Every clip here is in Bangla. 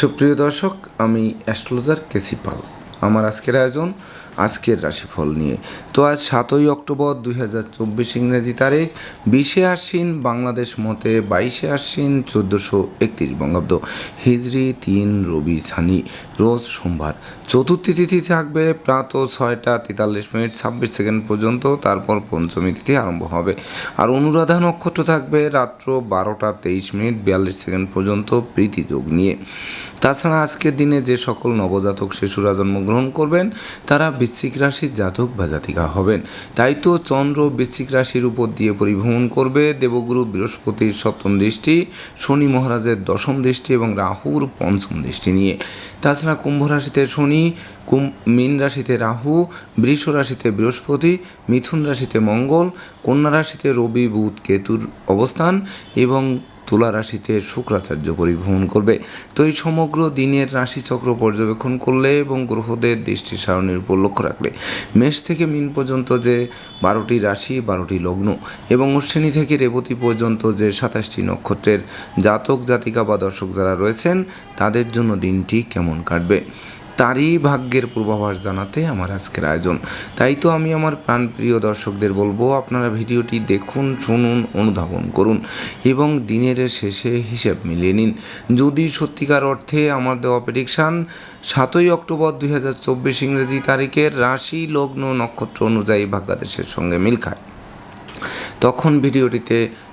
সুপ্রিয় দর্শক, আমি অ্যাস্ট্রোলজার কেসি পাল। আমার আজকের আয়োজন, আজকের রাশিফল নিয়ে। তো আজ সাতই অক্টোবর দুই হাজার চব্বিশ ইংরেজি তারিখ, বিশে আশ্বিন বাংলাদেশ মতে বাইশে আশ্বিন চোদ্দোশো একত্রিশ বঙ্গাব্দ। হিজরি তিন রবি সানি, রোজ সোমবার চতুর্থী তিথি থাকবে প্রাত ছয়টা তেতাল্লিশ মিনিট ছাব্বিশ সেকেন্ড পর্যন্ত, তারপর পঞ্চমী তিথি আরম্ভ হবে। আর অনুরাধা নক্ষত্র থাকবে রাত্র বারোটা তেইশ মিনিট বিয়াল্লিশ সেকেন্ড পর্যন্ত প্রীতি যোগ নিয়ে। তাছাড়া আজকের দিনে যে সকল নবজাতক শিশুরা জন্মগ্রহণ করবেন, তারা বৃশ্চিক রাশির জাতক বা জাতিকা হবেন। তাই তো চন্দ্র বৃশ্চিক রাশির উপর দিয়ে পরিভ্রমণ করবে। দেবগুরু বৃহস্পতির সপ্তম দৃষ্টি, শনি মহারাজের দশম দৃষ্টি এবং রাহুর পঞ্চম দৃষ্টি নিয়ে। তাছাড়া কুম্ভ রাশিতে শনি মীন রাশিতে রাহু, বৃষ রাশিতে বৃহস্পতি, মিথুন রাশিতে মঙ্গল, কন্যা রাশিতে রবি, বুধ, কেতুর অবস্থান এবং তুলা রাশিতে শুক্রাচার্য পরিভ্রমণ করবে। তো এই সমগ্র দিনের রাশিচক্র পর্যবেক্ষণ করলে এবং গ্রহদের দৃষ্টি সারণীর উপর লক্ষ্য রাখলে মেষ থেকে মিন পর্যন্ত যে বারোটি রাশি, বারোটি লগ্ন এবং অশ্বিনী থেকে রেবতী পর্যন্ত যে সাতাশটি নক্ষত্রের জাতক, জাতিকা বা দর্শক যারা রয়েছেন, তাদের জন্য দিনটি কেমন কাটবে? তারই ভাগ্যের পূর্বাভাস জানাতে আমার আজকের আয়োজন। তাই তো আমি আমার প্রাণপ্রিয় দর্শকদের বলব, আপনারা ভিডিওটি দেখুন, শুনুন, অনুধাবন করুন এবং দিনের শেষে হিসেব মিলিয়ে নিন। যদি সত্যিকার অর্থে আমার দেওয়া প্রেডিকশান সাতই অক্টোবর দুই হাজার চব্বিশ ইংরেজি তারিখের রাশি, লগ্ন, নক্ষত্র অনুযায়ী ভাগ্যাদেশের সঙ্গে মিল খায়। তখন ভিডিওটিতে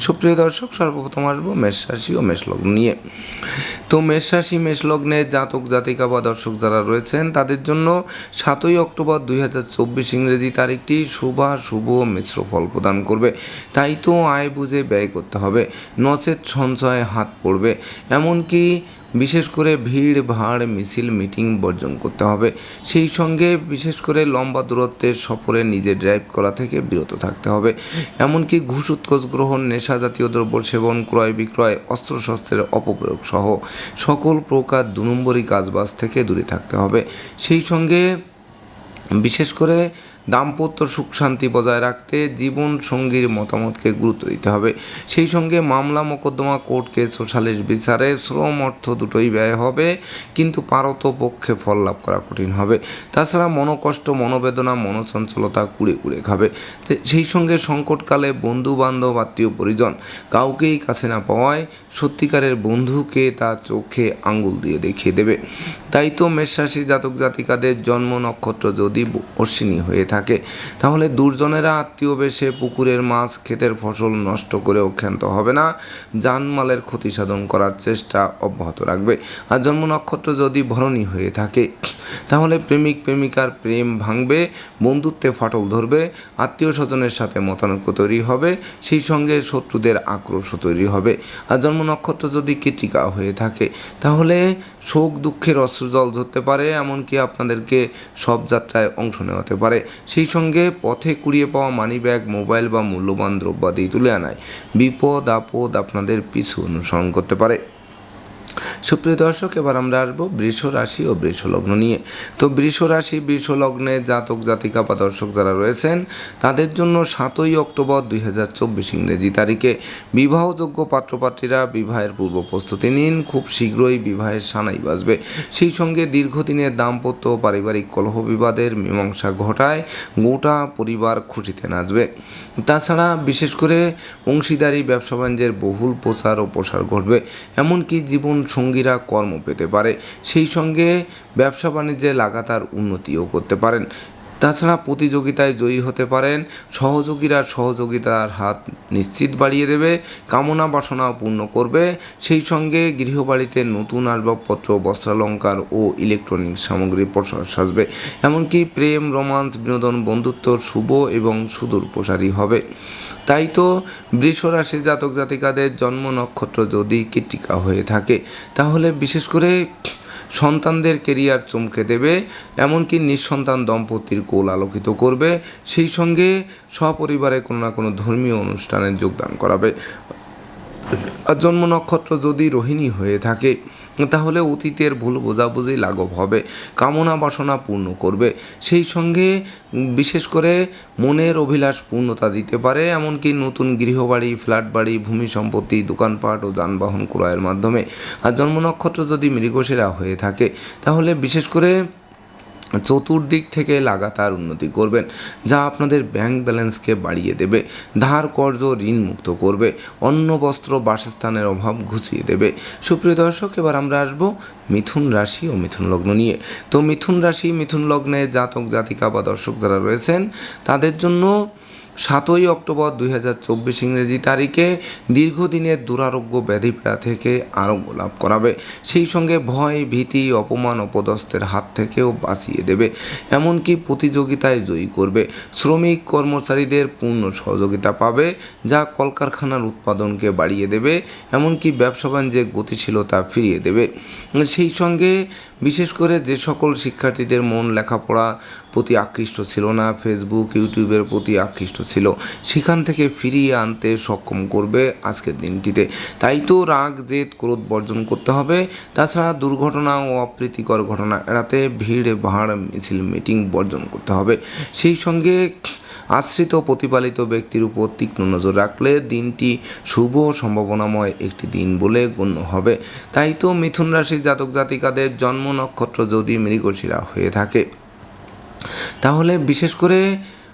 সুপ্রিয় দর্শক, সর্বপ্রথম আসব মেষ রাশি ও মেষ লগ্ন নিয়ে। তো মেষ রাশি, মেষ জাতক, জাতিকা বা দর্শক যারা রয়েছেন, তাদের জন্য সাতই অক্টোবর দুই হাজার চব্বিশ ইংরেজি তারিখটি শুভা, শুভ মিশ্র ফল প্রদান করবে। তাই তো আয় বুঝে ব্যয় করতে হবে। নচেত সঞ্চয়ে হাত পড়বে। এমনকি বিশেষ করে ভিড়, ভাড়, মিছিল, মিটিং বর্জন করতে হবে। সেই সঙ্গে বিশেষ করে লম্বা দূরত্বের সফরে নিজে ড্রাইভ করা থেকে বিরত থাকতে হবে। এমনকি ঘুষ উৎকোচ গ্রহণ, নেশা জাতীয় দ্রব্য সেবন, ক্রয় বিক্রয়, অস্ত্রশস্ত্রের অপপ্রয়োগ সহ সকল প্রকার দু নম্বরী কাজবাজ থেকে দূরে থাকতে হবে। সেই সঙ্গে বিশেষ করে দাম্পত্য সুখ শান্তি বজায় রাখতে জীবন সঙ্গীর মতামতকে গুরুত্ব দিতে হবে। সেই সঙ্গে মামলা, মোকদ্দমা, কোর্ট কেস ও সালিশ বিচারে শ্রম অর্থ দুটোই ব্যয় হবে, কিন্তু পারত পক্ষে ফল লাভ করা কঠিন হবে। তাছাড়া মনোকষ্ট, মনোবেদনা, মনোচঞ্চলতা কুড়ে কুড়ে খাবে। তে, সেই সঙ্গে সংকটকালে বন্ধু বান্ধব আত্মীয় পরিজন কাউকেই কাছে না পাওয়ায় সত্যিকারের বন্ধুকে তার চোখে আঙ্গুল দিয়ে দেখিয়ে দেবে। তাই তো মেষরাশি জাতক জাতিকাদের জন্ম নক্ষত্র যদি অশ্বিনী হয়ে থাকে। তাহলে দুর্জনেরা আত্মীয় বেশে পুকুরের মাছ ক্ষেতের ফসল নষ্ট করে অক্ষান্ত হবে না। জানমালের ক্ষতি সাধন করার চেষ্টা অব্যাহত রাখবে। আর জন্ম নক্ষত্র যদি ভরণী হয়ে থাকে তাহলে প্রেমিক, প্রেমিকার প্রেম ভাঙবে, বন্ধুত্বে ফাটল ধরবে, আত্মীয় স্বজনের সাথে মতানৈক্য তৈরি হবে, সেই সঙ্গে শত্রুদের আক্রোশও তৈরি হবে। আর জন্ম নক্ষত্র যদি কীটিকা হয়ে থাকে, তাহলে শোক, দুঃখের অশ্রুজল ধরতে পারে, এমনকি আপনাদেরকে সব যাত্রায় অংশ নেওয়াতে পারে। সেই সঙ্গে পথে কুড়িয়ে পাওয়া মানি ব্যাগ মোবাইল বা মূল্যবান দ্রব্যাদি তুলে আনায়। বিপদ, আপদ আপনাদের পিছু অনুসরণ করতে পারে। সুপ্রিয় দর্শক, এবার আমরা আসব বৃষ রাশি ও বৃষ লগ্ন নিয়ে। তো বৃষ রাশি, বৃষ লগ্নে জাতক, জাতিকা বা দর্শক যারা রয়েছেন, তাদের জন্য সাতই অক্টোবর দুই হাজার চব্বিশ ইংরেজি তারিখে বিবাহযোগ্য পাত্রপাত্রীরা বিবাহের পূর্ব প্রস্তুতি নিন। খুব শীঘ্রই বিবাহের সানাই বাজবে। সেই সঙ্গে দীর্ঘদিনের দাম্পত্য পারিবারিক কলহ বিবাদের মীমাংসা ঘটায় গোটা পরিবার খুশিতে নাচবে। তাছাড়া বিশেষ করে অংশীদারি, ব্যবসা বাণিজ্যের বহুল প্রচার ও প্রসার ঘটবে। এমনকি জীবন সঙ্গীরা কর্ম পেতে পারে। সেই সঙ্গে ব্যবসা বাণিজ্যে লাগাতার উন্নতিও করতে পারেন। তাছাড়া প্রতিযোগিতায় জয়ী হতে পারেন। সহযোগীরা সহযোগিতার হাত নিশ্চিত বাড়িয়ে দেবে, কামনা বাসনা পূর্ণ করবে। সেই সঙ্গে গৃহবাড়িতে নতুন আসবাবপত্র, বস্ত্রালঙ্কার ও ইলেকট্রনিক সামগ্রী প্রসার সাজবে। এমনকি প্রেম, রোমান্স, বিনোদন বন্ধুত্ব শুভ এবং সুদূর প্রসারী হবে। তাই তো বৃষরাশি জাতক জাতিকাদের জন্ম নক্ষত্র যদি কীটিকা হয়ে থাকে, তাহলে বিশেষ করে সন্তানদের কেরিয়ার চমকে দেবে, এমনকি নিঃসন্তান দম্পতির কোল আলোকিত করবে, সেই সঙ্গে সপরিবারে কোনো না কোনো ধর্মীয় অনুষ্ঠানে যোগদান করাবে। আর জন্ম নক্ষত্র যদি রোহিণী হয়ে থাকে তাহলে অতীতের ভুল বোঝাবুঝি লাঘব হবে, কামনা বাসনা পূর্ণ করবে। সেই সঙ্গে বিশেষ করে মনের অভিলাষ পূর্ণতা দিতে পারে, এমনকি নতুন গৃহবাড়ি ফ্ল্যাট বাড়ি ভূমি সম্পত্তি, দোকানপাট ও যানবাহন ক্রয়ের মাধ্যমে। আর জন্ম নক্ষত্র যদি মৃগশিরা হয়ে থাকে, তাহলে বিশেষ করে চতুর্দিক থেকে লাগাতার উন্নতি করবেন, যা আপনাদের ব্যাংক ব্যালেন্সকে বাড়িয়ে দেবে, ধার কর্জ ঋণ মুক্ত করবে অন্য বস্ত্র, বাসস্থানের অভাব ঘুচিয়ে দেবে। সুপ্রিয় দর্শক, এবার আমরা আসব মিথুন রাশি ও মিথুন লগ্ন নিয়ে। তো মিথুন রাশি, মিথুন লগ্নে জাতক জাতিকা বা দর্শক যারা রয়েছেন, তাদের জন্য সাতই অক্টোবর দুই হাজার চব্বিশ ইংরেজি তারিখে দীর্ঘদিনের দুরারোগ্য ব্যাধিপীড়া থেকে আরোগ্য লাভ করাবে। সেই সঙ্গে ভয়, ভীতি, অপমান অপদস্থের হাত থেকেও বাঁচিয়ে দেবে। এমনকি প্রতিযোগিতায় জয়ী করবে। শ্রমিক কর্মচারীদের পূর্ণ সহযোগিতা পাবে, যা কলকারখানার উৎপাদনকে বাড়িয়ে দেবে, এমনকি ব্যবসা বাণিজ্যে গতিশীলতা ফিরিয়ে দেবে। সেই সঙ্গে বিশেষ করে যে সকল শিক্ষার্থীদের মন লেখাপড়া প্রতি আকৃষ্ট ছিল না ফেসবুক ইউটিউবের প্রতি আকৃষ্ট ছিল। সেখান থেকে ফিরিয়ে আনতে সক্ষম করবে আজকের দিনটিতে। তাই তো রাগ, জেদ, ক্রোধ বর্জন করতে হবে। তাছাড়া দুর্ঘটনা ও অপ্রীতিকর ঘটনা এড়াতে ভিড়, ভাড়, মিছিল, মিটিং বর্জন করতে হবে। সেই সঙ্গে আশ্রিত প্রতিপালিত ব্যক্তির উপর তীক্ষ্ণ নজর রাখলে দিনটি শুভ সম্ভাবনাময় একটি দিন বলে গণ্য হবে। তাই তো মিথুন রাশির জাতক জাতিকাদের জন্ম নক্ষত্র যদি মৃগশিরা হয়ে থাকে, তাহলে বিশেষ করে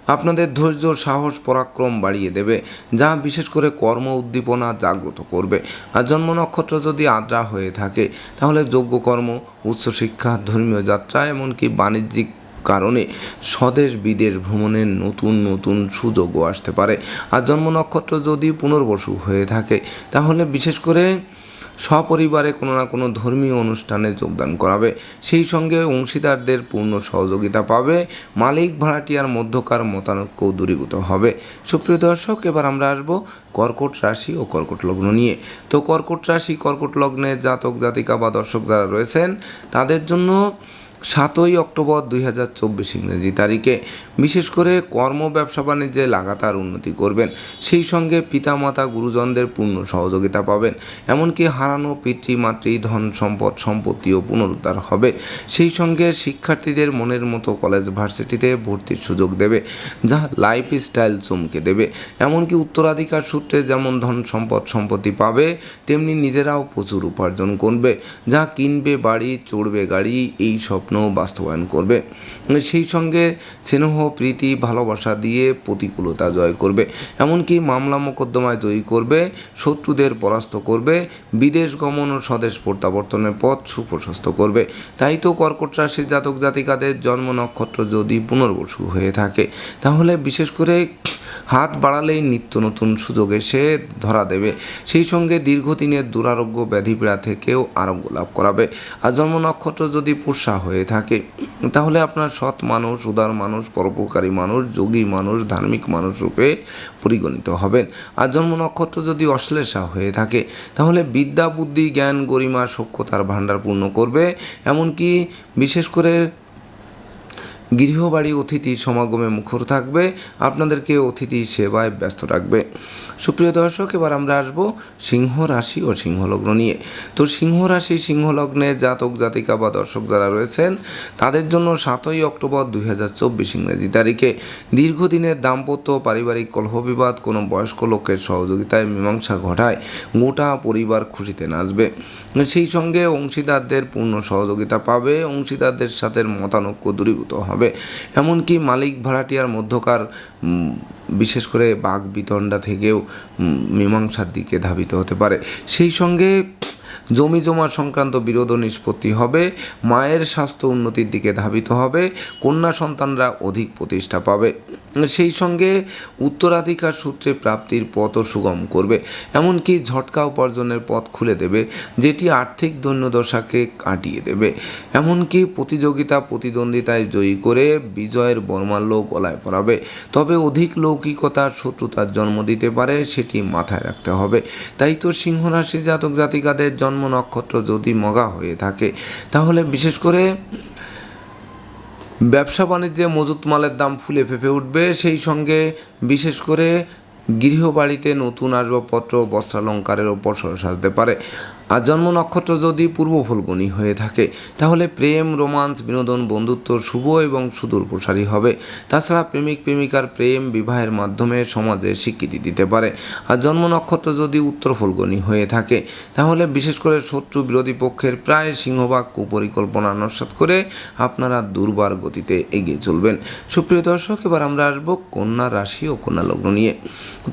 আপনাদের ধৈর্য, সাহস, পরাক্রম বাড়িয়ে দেবে, যা বিশেষ করে কর্ম উদ্দীপনা জাগ্রত করবে। আর জন্ম নক্ষত্র যদি আদ্রা হয়ে থাকে, তাহলে যোগ্য কর্ম উচ্চশিক্ষা ধর্মীয় যাত্রা, এমনকি বাণিজ্যিক কারণে স্বদেশ বিদেশ ভ্রমণের নতুন নতুন সুযোগও আসতে পারে। আর জন্ম নক্ষত্র যদি পুনর্বসু হয়ে থাকে, তাহলে বিশেষ করে সপরিবারে কোনো না কোনো ধর্মীয় অনুষ্ঠানে যোগদান করাবে। সেই সঙ্গে অংশীদারদের পূর্ণ সহযোগিতা পাবে। মালিক ভাড়াটিয়ার মধ্যকার মতানৈক্য দূরীভূত হবে। সুপ্রিয় দর্শক, এবার আমরা আসব কর্কট রাশি ও কর্কট লগ্ন নিয়ে। তো কর্কট রাশি, কর্কট লগ্নে জাতক জাতিকা বা দর্শক যারা রয়েছেন, তাদের জন্য সাতই অক্টোবর দুই হাজার চব্বিশ ইংরেজি তারিখে। বিশেষ করে কর্ম, ব্যবসা, বাণিজ্যে লাগাতার উন্নতি করবেন। সেই সঙ্গে পিতামাতা, গুরুজনদের পূর্ণ সহযোগিতা পাবেন। এমনকি হারানো পিতৃ, মাতৃ, ধন সম্পদ, সম্পত্তিও পুনরুদ্ধার হবে। সেই সঙ্গে শিক্ষার্থীদের মনের মতো কলেজ ভার্সিটিতে ভর্তির সুযোগ দেবে, যা লাইফ স্টাইল চমকে দেবে। এমনকি উত্তরাধিকার সূত্রে যেমন ধন সম্পদ, সম্পত্তি পাবে, তেমনি নিজেরাও প্রচুর উপার্জন করবে, যা কিনবে, বাড়ি, চড়বে গাড়ি, এই স্বপ্ন বাস্তবায়ন করবে। সেই সঙ্গে স্নেহ, প্রীতি, ভালোবাসা দিয়ে প্রতিকূলতা জয় করবে। এমনকি মামলা মোকদ্দমায় জয়ী করবে, শত্রুদের পরাস্ত করবে, বিদেশ গমন ও স্বদেশ প্রত্যাবর্তনের পথ সুপ্রশস্ত করবে। তাই তো কর্কট রাশির জাতক জাতিকাদের জন্ম নক্ষত্র যদি পুনর্বসু হয়ে থাকে, তাহলে বিশেষ করে হাত বাড়ালেই নিত্য নতুন সুযোগ এসে ধরা দেবে। সেই সঙ্গে দীর্ঘদিনের দুরারোগ্য ব্যাধিপীড়া থেকেও আরোগ্য লাভ করাবে। আর জন্ম নক্ষত্র যদি পুষা হয়ে থাকে, তাহলে আপনার সৎ মানুষ, উদার মানুষ, পরোপকারী মানুষ, যোগী মানুষ, ধার্মিক মানুষ রূপে পরিগণিত হবেন। আর জন্ম নক্ষত্র যদি অশ্লেষা হয়ে থাকে, তাহলে বিদ্যা, বুদ্ধি, জ্ঞান, গরিমা সক্ষতার ভাণ্ডার পূর্ণ করবে। এমনকি বিশেষ করে গৃহবাড়ি অতিথি সমাগমে মুখর থাকবে, আপনাদেরকে অতিথি সেবায় ব্যস্ত রাখবে। সুপ্রিয় দর্শক, এবার আমরা আসব সিংহ রাশি ও সিংহলগ্ন নিয়ে। তো সিংহ রাশি, সিংহলগ্নে জাতক, জাতিকা বা দর্শক যারা রয়েছেন, তাদের জন্য সাতই অক্টোবর দুই হাজার চব্বিশ ইংরেজি তারিখে। দীর্ঘদিনের দাম্পত্য, পারিবারিক কলহবিবাদ, কোনো বয়স্ক লোকের সহযোগিতায় মীমাংসা ঘটায়, গোটা পরিবার খুশিতে নাচবে। সেই সঙ্গে অংশীদারদের পূর্ণ সহযোগিতা পাবে, অংশীদারদের সাথে মতানৈক্য দূরীভূত হবে। এমনকি মালিক ভাড়াটিয়ার মধ্যকার বিশেষ করে বাঘ বিতণ্ডা থেকেও মীমাংসার দিকে ধাবিত হতে পারে। সেই সঙ্গে জমি জমা সংক্রান্ত বিরোধ নিষ্পত্তি হবে, মায়ের স্বাস্থ্য উন্নতির দিকে ধাবিত হবে, কন্যা সন্তানরা অধিক প্রতিষ্ঠা পাবে। সেই সঙ্গে উত্তরাধিকার সূত্রে প্রাপ্তির পথও সুগম করবে, এমনকি ঝটকা উপার্জনের পথ খুলে দেবে, যেটি আর্থিক দৈন্যদশাকে কাটিয়ে দেবে। এমনকি প্রতিযোগিতা প্রতিদ্বন্দ্বিতায় জয়ী করে বিজয়ের বর্মাল্য গলায় পড়াবে তবে অধিক লৌকিকতার শত্রুতার জন্ম দিতে পারে, সেটি মাথায় রাখতে হবে। তাই তো সিংহরাশি জাতক জাতিকাদের জন্ম নক্ষত্র যদি মগা হয়ে থাকে, তাহলে বিশেষ করে ব্যবসা বাণিজ্যে মজুত মালের দাম ফুলে ফেঁপে উঠবে। সেই সঙ্গে বিশেষ করে গৃহবাড়িতে নতুন আসবাবপত্র, বস্ত্রালঙ্কারের ওপর সাজতে পারে। আর জন্ম নক্ষত্র যদি পূর্ব ফলগুনি হয়ে থাকে, তাহলে প্রেম, রোমান্স, বিনোদন, বন্ধুত্ব শুভ এবং সুদূর প্রসারী হবে। তাছাড়া প্রেমিক, প্রেমিকার প্রেম বিবাহের মাধ্যমে সমাজে স্বীকৃতি দিতে পারে। আর জন্ম নক্ষত্র যদি উত্তর ফলগুনি হয়ে থাকে, তাহলে বিশেষ করে শত্রু বিরোধী পক্ষের প্রায় সিংহভাগ কুপরিকল্পনা নস্বাত করে আপনারা দুর্বার গতিতে এগিয়ে চলবেন। সুপ্রিয় দর্শক, এবার আমরা আসব কন্যা রাশি ও কন্যা লগ্ন নিয়ে।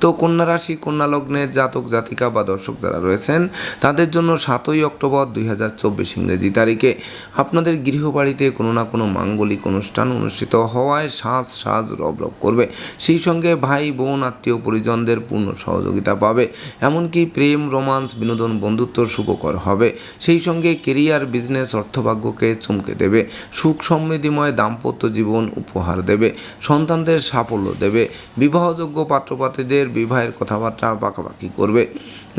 তো কন্যা রাশি, কন্যা লগ্নের জাতক, জাতিকা বা দর্শক যারা রয়েছেন, তাদের জন্য সাতই অক্টোবর দুই হাজার চব্বিশ ইংরেজি তারিখে আপনাদের গৃহবাড়িতে কোনো না কোনো মাঙ্গলিক অনুষ্ঠান অনুষ্ঠিত হওয়ায় সাজ সাজ রব রব করবে। সেই সঙ্গে ভাই, বোন, আত্মীয় পরিজনদের পূর্ণ সহযোগিতা পাবে। এমনকি প্রেম, রোমান্স, বিনোদন বন্ধুত্ব শুভকর হবে। সেই সঙ্গে কেরিয়ার, বিজনেস, অর্থভাগ্যকে চমকে দেবে। সুখ সমৃদ্ধিময় দাম্পত্য জীবন উপহার দেবে। সন্তানদের সাফল্য দেবে। বিবাহযোগ্য পাত্রপাত্রীদের বিবাহের কথাবার্তা বাঁকাবাকি করবে।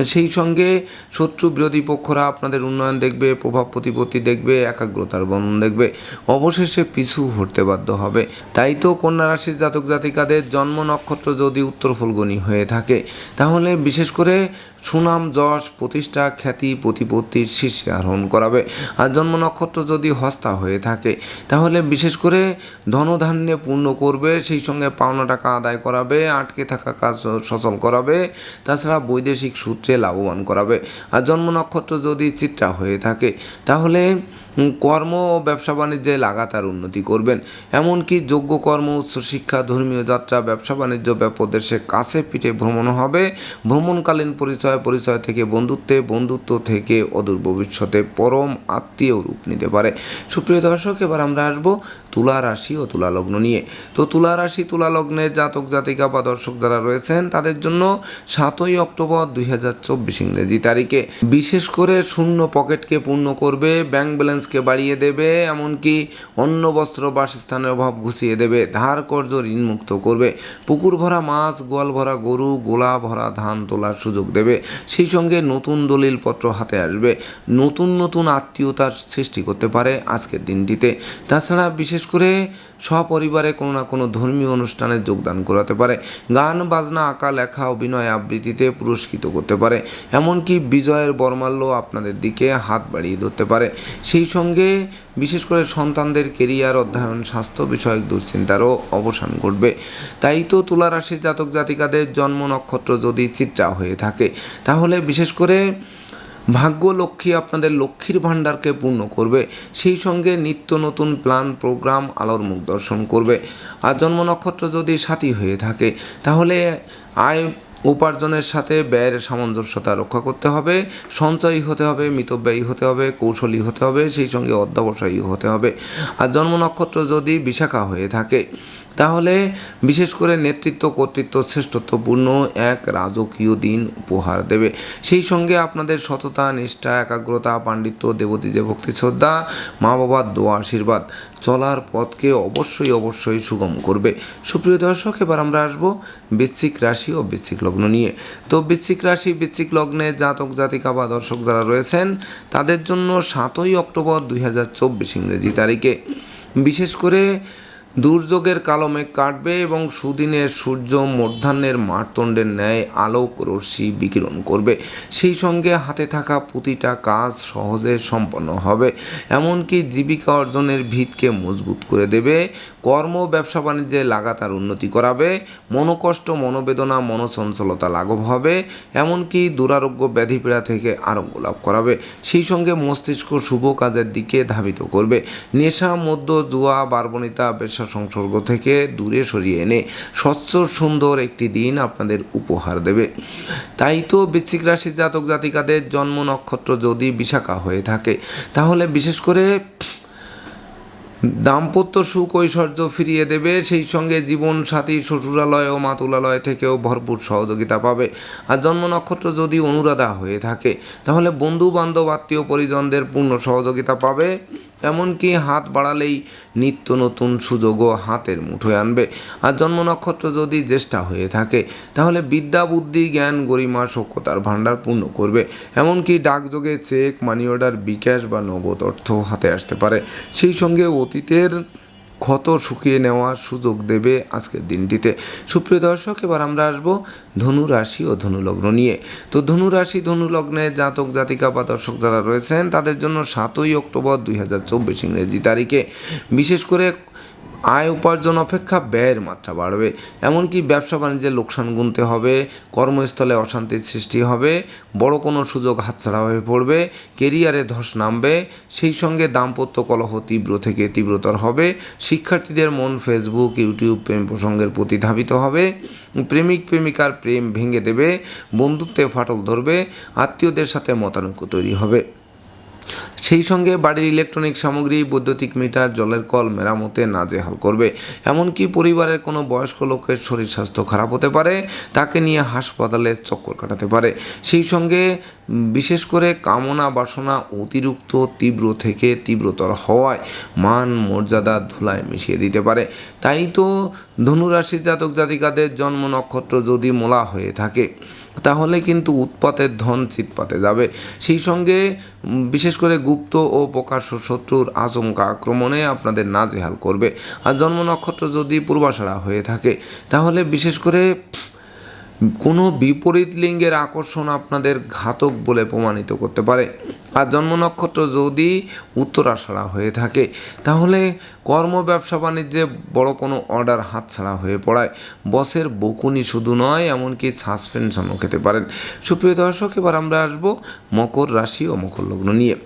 সেই সঙ্গে শত্রু বিরোধী পক্ষরা আপনাদের উন্নয়ন দেখবে, প্রভাব প্রতিপত্তি দেখবে, একাগ্রতার বন্ধন দেখবে। অবশেষে পিছু হতে বাধ্য হবে। তাই তো কন্যা রাশির জাতক জাতিকাদের জন্ম নক্ষত্র যদি উত্তর ফলগনি হয়ে থাকে, তাহলে বিশেষ করে সুনাম, যশ, প্রতিষ্ঠা, খ্যাতি, প্রতিপত্তির শীর্ষে আরোহণ করাবে। আর জন্ম নক্ষত্র যদি হস্তা হয়ে থাকে, তাহলে বিশেষ করে ধনধান্যে পূর্ণ করবে, সেই সঙ্গে পাওনা টাকা আদায় করাবে, আটকে থাকা কাজ সচল করাবে, তাছাড়া বৈদেশিক সূত্রে লাভবান করাবে। আর জন্ম নক্ষত্র যদি চিত্রা হয়ে থাকে, তাহলে কর্ম ও ব্যবসা বাণিজ্যে লাগাতার উন্নতি করবেন। এমনকি যোগ্য কর্ম উচ্চশিক্ষা ধর্মীয় যাত্রা, ব্যবসা বাণিজ্য ব্যাপদেশে কাছে পিঠে ভ্রমণ হবে। ভ্রমণকালীন পরিচয় পরিচয় থেকে বন্ধুত্বে, বন্ধুত্ব থেকে অদূর ভবিষ্যতে পরম আত্মীয় রূপ নিতে পারে। সুপ্রিয় দর্শক, এবার আমরা আসব তুলা রাশি ও তুলা লগ্ন নিয়ে। তো তুলা রাশি, তুলা লগ্নের জাতক, জাতিকা বা দর্শক যারা রয়েছেন, তাদের জন্য সাতই অক্টোবর দুই হাজার চব্বিশ ইংরেজি তারিখে। বিশেষ করে শূন্য পকেটকে পূর্ণ করবে, ব্যাংক ব্যালেন্সকে বাড়িয়ে দেবে, এমনকি অন্য বস্ত্র বাসস্থানের অভাব ঘুষিয়ে দেবে, ধার কর্য ঋণমুক্ত করবে, পুকুর ভরা মাছ, গোয়াল ভরা গরু, গোলা ভরা ধান তোলার সুযোগ দেবে, সেই সঙ্গে নতুন দলিলপত্র হাতে আসবে, নতুন নতুন আত্মীয়তার সৃষ্টি করতে পারে আজকের দিনটিতে। তাছাড়া বিশেষ করে সপরিবারে কোনো না কোনো ধর্মীয় অনুষ্ঠানে যোগদান করাতে পারে। গান, বাজনা, আঁকা, লেখা, অভিনয়, আবৃত্তিতে পুরস্কৃত করতে পারে। এমনকি বিজয়ের বর্মাল্য আপনাদের দিকে হাত বাড়িয়ে ধরতে পারে। সেই সঙ্গে বিশেষ করে সন্তানদের কেরিয়ার, অধ্যয়ন, স্বাস্থ্য বিষয়ক দুশ্চিন্তারও অবসান ঘটবে। তাই তো তুলা রাশির জাতক জাতিকাদের জন্ম নক্ষত্র যদি চিত্রা হয়ে থাকে, তাহলে বিশেষ করে ভাগ্য লক্ষ্মী আপনাদের লক্ষ্মীর ভাণ্ডারকে পূর্ণ করবে। সেই সঙ্গে নিত্য নতুন প্ল্যান, প্রোগ্রাম, আলোর মুখ দর্শন করবে। আর জন্ম নক্ষত্র যদি সাথী হয়ে থাকে, তাহলে আয় উপার্জনের সাথে ব্যয়ের সামঞ্জস্যতা রক্ষা করতে হবে। সঞ্চয়ী হতে হবে, মিতব্যয়ী হতে হবে, কৌশলী হতে হবে, সেই সঙ্গে অধ্যবসায়ী হতে হবে। আর জন্ম নক্ষত্র যদি বিশাখা হয়ে থাকে তাহলে বিশেষ করে নেতৃত্ব, কর্তৃত্ব, শ্রেষ্ঠত্বপূর্ণ এক রাজকীয় দিন উপহার দেবে। সেই সঙ্গে আপনাদের সততা, নিষ্ঠা, একাগ্রতা, পাণ্ডিত্য দেবতী যে ভক্তি, শ্রদ্ধা মা বাবার দোয়া, আশীর্বাদ চলার পথকে অবশ্যই অবশ্যই সুগম করবে। সুপ্রিয় দর্শক, এবার আমরা আসব বৃশ্চিক রাশি ও বৃশ্চিক লগ্ন নিয়ে। তো বৃশ্চিক রাশি, বৃশ্চিক লগ্নে জাতক, জাতিকা বা দর্শক যারা রয়েছেন, তাদের জন্য সাতই অক্টোবর দুই হাজার চব্বিশ ইংরেজি তারিখে। বিশেষ করে দুর্যোগের কালো মেঘ কাটবে এবং সুদিনের সূর্য মধ্যাহ্নের মারতণ্ডের ন্যায় আলোক রশ্মি বিকিরণ করবে। সেই সঙ্গে হাতে থাকা প্রতিটা কাজ সহজে সম্পন্ন হবে। এমনকি জীবিকা অর্জনের ভিতকে মজবুত করে দেবে। কর্ম, ব্যবসা বাণিজ্যে লাগাতার উন্নতি করাবে। মনোকষ্ট, মনোবেদনা মনোচঞ্চলতা লাঘব হবে। এমনকি দুরারোগ্য ব্যাধিপীড়া থেকে আরোগ্য লাভ করাবে। সেই সঙ্গে মস্তিষ্ক শুভ কাজের দিকে ধাবিত করবে। নেশা মধ্য জুয়া, বারবনিতা পেশা সংসর্গ থেকে দূরে সরিয়ে এনে স্বচ্ছ, সুন্দর একটি দিন আপনাদের উপহার দেবে। তাই তো বৃশ্চিক রাশির জাতক জাতিকাদের জন্ম নক্ষত্র যদি বিশাখা হয়ে থাকে, তাহলে বিশেষ করে দাম্পত্য সুখ ঐশ্বর্য ফিরিয়ে দেবে, সেই সঙ্গে জীবন সাথী, শ্বশুরালয় ও মাতুলালয় থেকেও ভরপুর সহযোগিতা পাবে। আর জন্ম নক্ষত্র যদি অনুরাধা হয়ে থাকে, তাহলে বন্ধু বান্ধব আত্মীয় পরিজনদের পূর্ণ সহযোগিতা পাবে। এমনকি হাত বাড়ালেই নিত্য নতুন সুযোগও হাতের মুঠোয় আনবে। আর জন্ম নক্ষত্র যদি জ্যেষ্ঠা হয়ে থাকে, তাহলে বিদ্যা, বুদ্ধি, জ্ঞান, গরিমা সক্ষতার ভাণ্ডার পূর্ণ করবে। এমনকি ডাকযোগে চেক মানি অর্ডার বিকাশ বা নগদ অর্থ হাতে আসতে পারে। সেই সঙ্গে অতীতের ক্ষত শুকিয়ে নেওয়ার সুযোগ দেবে আজকের দিনটিতে। সুপ্রিয় দর্শক, এবার আমরা আসব ধনু রাশি ও ধনুলগ্ন নিয়ে। তো ধনু রাশি ধনুলগ্নে জাতক, জাতিকা বা দর্শক যারা রয়েছেন, তাদের জন্য সাতই অক্টোবর দুই হাজার চব্বিশ ইংরেজি তারিখে। বিশেষ করে আয় উপার্জন অপেক্ষা ব্যয়ের মাত্রা বাড়বে। এমনকি ব্যবসা বাণিজ্যে লোকসান গুনতে হবে, কর্মস্থলে অশান্তির সৃষ্টি হবে, বড় কোনো সুযোগ হাতছাড়া হয়ে পড়বে, কেরিয়ারে ধস নামবে, সেই সঙ্গে দাম্পত্য কলহ তীব্র থেকে তীব্রতর হবে, শিক্ষার্থীদের মন ফেসবুক, ইউটিউব প্রেম প্রসঙ্গের প্রতি ধাবিত হবে, প্রেমিক প্রেমিকার প্রেম ভেঙে দেবে, বন্ধুত্বে ফাটল ধরবে, আত্মীয়দের সাথে মতানৈক্য তৈরি হবে। সেই সঙ্গে বাড়ির ইলেকট্রনিক সামগ্রী, বৈদ্যুতিক মিটার, জলের কল মেরামতে নাজেহাল করবে। এমনকি পরিবারের কোনো বয়স্ক লোকের শরীর স্বাস্থ্য খারাপ হতে পারে, তাকে নিয়ে হাসপাতালে চক্কর কাটাতে পারে। সেই সঙ্গে বিশেষ করে কামনা বাসনা অতিরিক্ত তীব্র থেকে তীব্রতর হওয়ায় মান, মর্যাদা ধুলায় মিশিয়ে দিতে পারে। তাই তো ধনুরাশি জাতক জাতিকাদের জন্ম নক্ষত্র যদি মোলা হয়ে থাকে। তাহলে কিন্তু উৎপাতের ধন চিৎপাতে যাবে। সেই সঙ্গে বিশেষ করে গুপ্ত ও প্রকাশ্য শত্রুর আচমকা আক্রমণে আপনাদের নাজেহাল করবে। আর জন্ম নক্ষত্র যদি পূর্বাশারা হয়ে থাকে, তাহলে বিশেষ করে কোনো বিপরীত লিঙ্গের আকর্ষণ আপনাদের ঘাতক বলে প্রমাণিত করতে পারে। আর জন্ম নক্ষত্র যদি উত্তরাশারা হয়ে থাকে, তাহলে কর্ম, ব্যবসা, বাণিজ্যে বড় কোনো অর্ডার হাতছাড়া হয়ে পড়ায়। বসের বকুনি শুধু নয়, এমনকি সাসপেনশনও খেতে পারেন। সুপ্রিয় দর্শক, এবার আমরা আসব মকর রাশি ও মকর লগ্ন নিয়ে।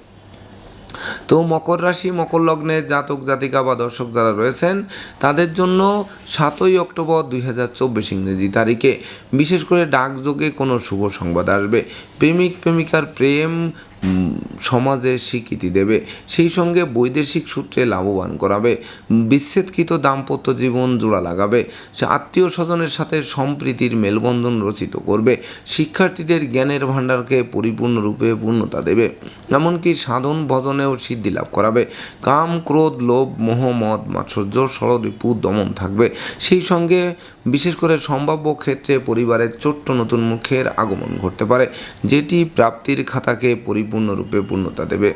তো মকর রাশি, মকর লগ্নে জাতক, জাতিকা বা দর্শক যারা রয়েছেন, তাদের জন্য সাতই অক্টোবর দুই হাজার চব্বিশ ইংরেজি তারিখে। বিশেষ করে ডাকযোগে কোনো শুভ সংবাদ আসবে। প্রেমিক, প্রেমিকার প্রেম সমাজে স্বীকৃতি দেবে। সেই সঙ্গে বৈদেশিক সূত্রে লাভবান করাবে। বিচ্ছেদকৃত দাম্পত্য জীবন জোড়া লাগাবে। সে আত্মীয় স্বজনের সাথে সম্প্রীতির মেলবন্ধন রচিত করবে। শিক্ষার্থীদের জ্ঞানের ভাণ্ডারকে পরিপূর্ণরূপে পূর্ণতা দেবে। এমনকি সাধন ভজনেও সিদ্ধি লাভ করাবে। কাম, ক্রোধ, লোভ, মোহ, মদ, মাৎসর্য ষড়রিপু দমন থাকবে। সেই সঙ্গে বিশেষ করে সম্ভাব্য ক্ষেত্রে পরিবারের ছোট্ট নতুন মুখের আগমন ঘটতে পারে। যেটি প্রাপ্তির খাতাকে পরিপূর্ণরূপে পূর্ণতা দেবে।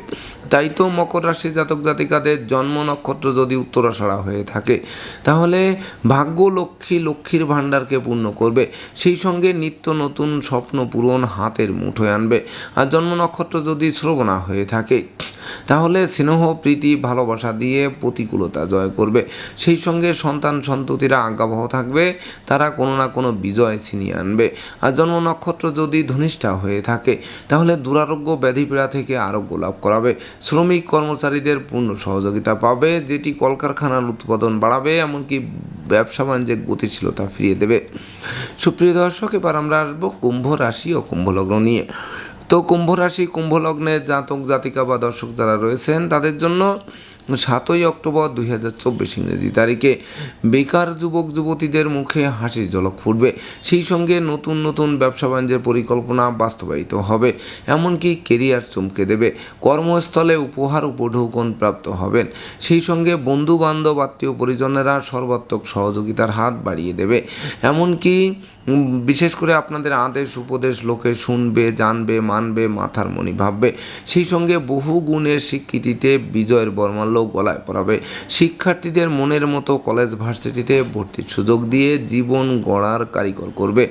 তাই তো মকর রাশি জাতক জাতিকাদের জন্ম নক্ষত্র যদি উত্তরাষাড়া হয়ে থাকে, তাহলে ভাগ্য লক্ষ্মী লক্ষ্মীর ভাণ্ডারকে পূর্ণ করবে। সেই সঙ্গে নিত্য নতুন স্বপ্ন পূরণ হাতের মুঠোয় আনবে। আর জন্ম নক্ষত্র যদি শ্রবণা হয়ে থাকে তাহলে স্নেহ, প্রীতি, ভালোবাসা দিয়ে প্রতিকূলতা জয় করবে। সেই সঙ্গে সন্তান সন্ততিরা আজ্ঞাবহ থাকবে। তারা কোনো না কোনো বিজয় ছিনিয়ে আনবে। আর জন্ম নক্ষত্র যদি ধনিষ্ঠা হয়ে থাকে, তাহলে দুরারোগ্য ব্যাধিপীড়া থেকে আরোগ্য লাভ করাবে। শ্রমিক কর্মচারীদের পূর্ণ সহযোগিতা পাবে। যেটি কলকারখানার উৎপাদন বাড়াবে, এমনকি ব্যবসা বাণিজ্যে গতিশীলতা ফিরিয়ে দেবে। সুপ্রিয় দর্শক, এবার আমরা আসব কুম্ভ রাশি ও কুম্ভ লগ্ন নিয়ে। তো কুম্ভ রাশি কুম্ভ লগ্নের জাতক, জাতিকা বা দর্শক যারা রয়েছেন, তাদের জন্য সাতই অক্টোবর দুই হাজার চব্বিশ ইংরেজি তারিখে বেকার যুবক, যুবতীদের মুখে হাসির ঝলক ফুটবে। সেই সঙ্গে নতুন নতুন ব্যবসা বাণিজ্যের পরিকল্পনা বাস্তবায়িত হবে, এমনকি কেরিয়ার চমকে দেবে। কর্মস্থলে উপহার উপঢৌকন প্রাপ্ত হবেন। সেই সঙ্গে বন্ধু বান্ধব আত্মীয় পরিজনেরা সর্বাত্মক সহযোগিতার হাত বাড়িয়ে দেবে। এমনকি বিশেষ করে আপনাদের আদেশ, উপদেশ লোকে শুনবে, জানবে, মানবে, মাথার মনি ভাববে। সেই সঙ্গে বহু গুণের স্বীকৃতিতে বিজয়ের বর্মাল্য গলায় পড়াবে শিক্ষার্থীদের মনের মতো কলেজ ভার্সিটিতে ভর্তির সুযোগ দিয়ে জীবন গড়ার কারিগর করবে।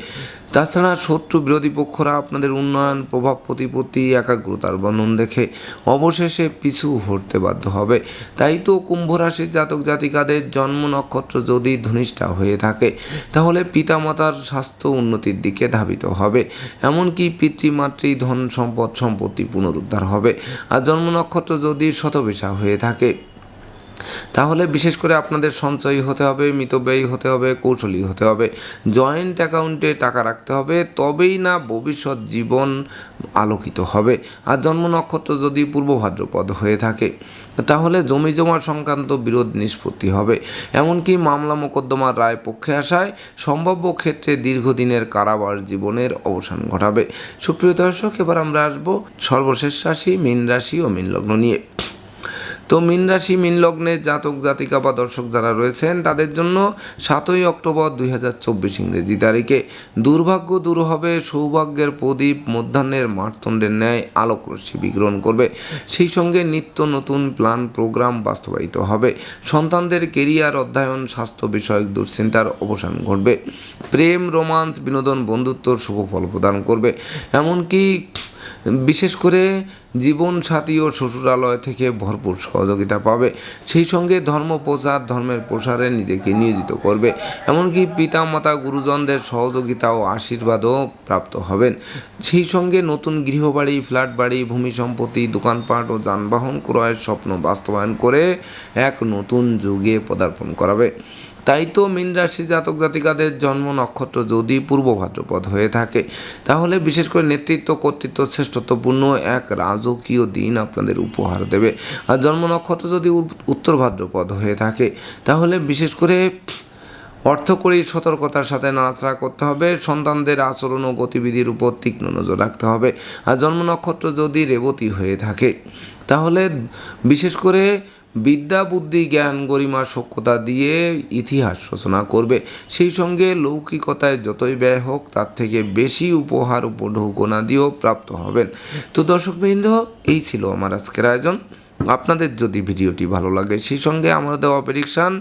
তাছাড়া শত্রু বিরোধী পক্ষরা আপনাদের উন্নয়ন, প্রভাব, প্রতিপত্তি, একাগ্রতার বর্ণন দেখে অবশেষে পিছু হটতে বাধ্য হবে। তাই তো কুম্ভ রাশির জাতক জাতিকাদের জন্ম নক্ষত্র যদি ধনিষ্ঠা হয়ে থাকে, তাহলে পিতামাতার স্বাস্থ্য উন্নতির দিকে ধাবিত হবে। এমনকি পিতৃমাতৃ ধন সম্পদ সম্পত্তি পুনরুদ্ধার হবে। আর জন্ম নক্ষত্র যদি শতবেশা হয়ে থাকে তাহলে বিশেষ করে আপনাদের সঞ্চয়ী হতে হবে, মিতব্যয়ী হতে হবে, কৌশলী হতে হবে। জয়েন্ট অ্যাকাউন্টে টাকা রাখতে হবে, তবেই না ভবিষ্যৎ জীবন আলোকিত হবে। আর জন্ম নক্ষত্র যদি পূর্ব ভাদ্রপদ হয়ে থাকে, তাহলে জমি জমা সংক্রান্ত বিরোধ নিষ্পত্তি হবে। এমনকি মামলা মোকদ্দমার রায় পক্ষে আসায় সম্ভাব্য ক্ষেত্রে দীর্ঘদিনের কারাবাস জীবনের অবসান ঘটাবে। সুপ্রিয় দর্শক, এবার আমরা আসব সর্বশেষ রাশি, মীন রাশি ও মীন লগ্ন নিয়ে। তো মিন রাশি, মিন লগ্নের জাতক, জাতিকা বা দর্শক যারা রয়েছেন, তাদের জন্য সাতই অক্টোবর দুই হাজার চব্বিশ ইংরেজি তারিখে দুর্ভাগ্য দূর হবে, সৌভাগ্যের প্রদীপ মধ্যাহ্নের মারতণ্ডের ন্যায় আলোক রশ্মি বিগ্রহণ করবে। সেই সঙ্গে নিত্য নতুন প্ল্যান, প্রোগ্রাম বাস্তবায়িত হবে। সন্তানদের কেরিয়ার, অধ্যয়ন, স্বাস্থ্য বিষয়ক দুশ্চিন্তার অবসান ঘটবে। প্রেম, রোমান্স, বিনোদন, বন্ধুত্বর শুভ ফল প্রদান করবে। এমনকি বিশেষ করে জীবন সাথী ও শ্বশুরালয় থেকে ভরপুর সহযোগিতা পাবে। সেই সঙ্গে ধর্ম প্রচার, ধর্মের প্রসারে নিজেকে নিয়োজিত করবে। এমনকি পিতা মাতা গুরুজনদের সহযোগিতা ও আশীর্বাদও প্রাপ্ত হবেন। সেই সঙ্গে নতুন গৃহবাড়ি, ফ্ল্যাট বাড়ি, ভূমি সম্পত্তি, দোকানপাট ও যানবাহন ক্রয়ের স্বপ্ন বাস্তবায়ন করে এক নতুন যুগে পদার্পণ করাবে। তাই তো মীন রাশি জাতক জাতিকাদের জন্ম নক্ষত্র যদি পূর্ব ভাদ্রপদ হয়ে থাকে, তাহলে বিশেষ করে নেতৃত্ব, কর্তৃত্ব, শ্রেষ্ঠত্বপূর্ণ এক রাজকীয় দিন আপনাদের উপহার দেবে। আর জন্ম নক্ষত্র যদি উত্তর ভাদ্রপদ হয়ে থাকে, তাহলে বিশেষ করে অর্থকরী সতর্কতার সাথে নাড়াচাড়া করতে হবে, সন্তানদের আচরণ ও গতিবিধির উপর তীক্ষ্ণ নজর রাখতে হবে। আর জন্ম নক্ষত্র যদি রেবতী হয়ে থাকে, তাহলে বিশেষ করে বিদ্যা, বুদ্ধি, জ্ঞান, গরিমা সক্ষতা দিয়ে ইতিহাস রচনা করবে। সেই সঙ্গে লৌকিকতায় যতই ব্যয় হোক, তার থেকে বেশি উপহার উপঢৌকনা দিয়েও প্রাপ্ত হবেন। তো দর্শকবৃন্দ, এই ছিল আমার আজকের আয়োজন। আপনাদের যদি ভিডিওটি ভালো লাগে, সেই সঙ্গে আমার দেওয়া প্রেডিকশান